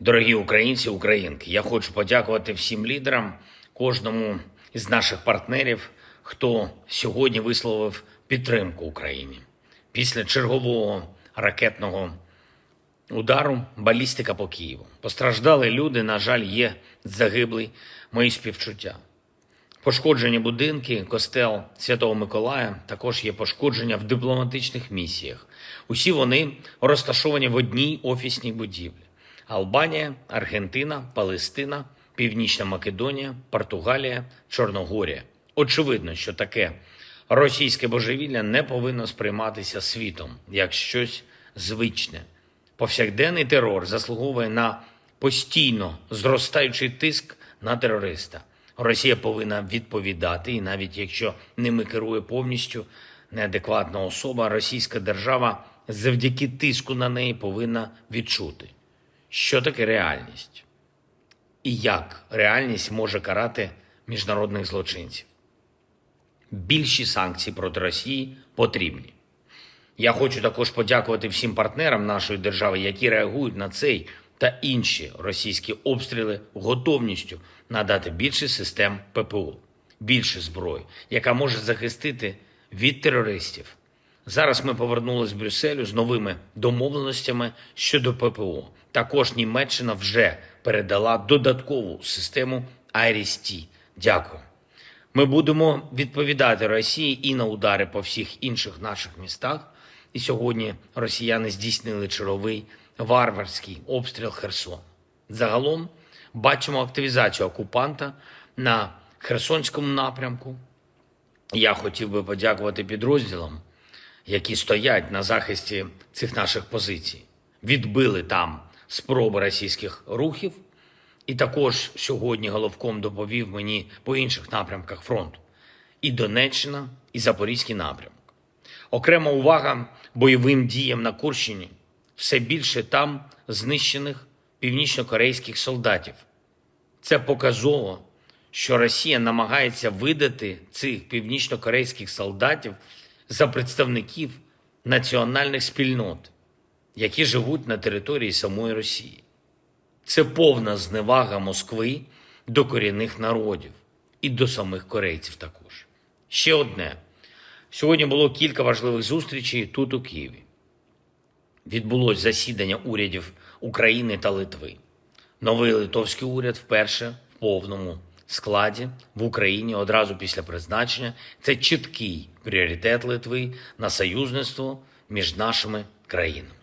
Дорогі українці, українки, я хочу подякувати всім лідерам, кожному із наших партнерів, хто сьогодні висловив підтримку Україні. Після чергового ракетного удару балістика по Києву. Постраждали люди, на жаль, є загиблий мої співчуття. Пошкоджені будинки, костел Святого Миколая, також є пошкодження в дипломатичних місіях. Усі вони розташовані в одній офісній будівлі: Албанія, Аргентина, Палестина, Північна Македонія, Португалія, Чорногорія. Очевидно, що таке російське божевілля не повинно сприйматися світом як щось звичне. Повсякденний терор заслуговує на постійно зростаючий тиск на терориста. Росія повинна відповідати, і навіть якщо ними керує повністю неадекватна особа, російська держава завдяки тиску на неї повинна відчути, що таке реальність і як реальність може карати міжнародних злочинців. Більші санкції проти Росії потрібні. Я хочу також подякувати всім партнерам нашої держави, які реагують на цей та інші російські обстріли готовністю надати більше систем ППО, більше зброї, яка може захистити від терористів. Зараз ми повернулися з Брюсселю з новими домовленостями щодо ППО. Також Німеччина вже передала додаткову систему IRIS-T. Дякую. Ми будемо відповідати Росії і на удари по всіх інших наших містах. І сьогодні росіяни здійснили черговий варварський обстріл Херсона. Загалом бачимо активізацію окупанта на Херсонському напрямку. Я хотів би подякувати підрозділам, які стоять на захисті цих наших позицій. Відбили там спроби російських рухів. І також сьогодні головком доповів мені по інших напрямках фронту: і Донеччина, і Запорізький напрямок. Окрема увага бойовим діям на Курщині. Все більше там знищених північнокорейських солдатів. Це показово, що Росія намагається видати цих північнокорейських солдатів за представників національних спільнот, які живуть на території самої Росії. Це повна зневага Москви до корінних народів і до самих корейців також. Ще одне. Сьогодні було кілька важливих зустрічей тут, у Києві. Відбулось засідання урядів України та Литви. Новий литовський уряд вперше в повному складі в Україні одразу після призначення. Це чіткий пріоритет Литви на союзництво між нашими країнами.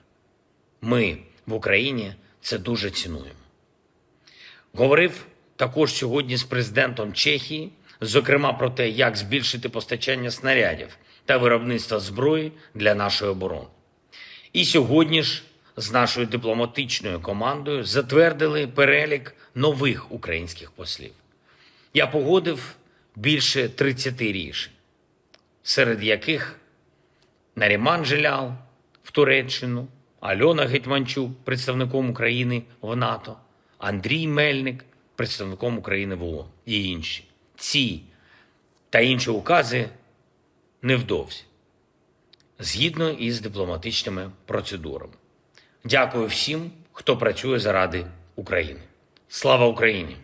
Ми в Україні це дуже цінуємо. Говорив також сьогодні з президентом Чехії, зокрема про те, як збільшити постачання снарядів та виробництва зброї для нашої оборони. І сьогодні ж з нашою дипломатичною командою затвердили перелік нових українських послів. Я погодив більше 30 рішень, серед яких Наріман Жилял в Туреччину, Альона Гетьманчук, представником України в НАТО, Андрій Мельник, представником України в ООН і інші. Ці та інші укази невдовзі, згідно із дипломатичними процедурами. Дякую всім, хто працює заради України. Слава Україні!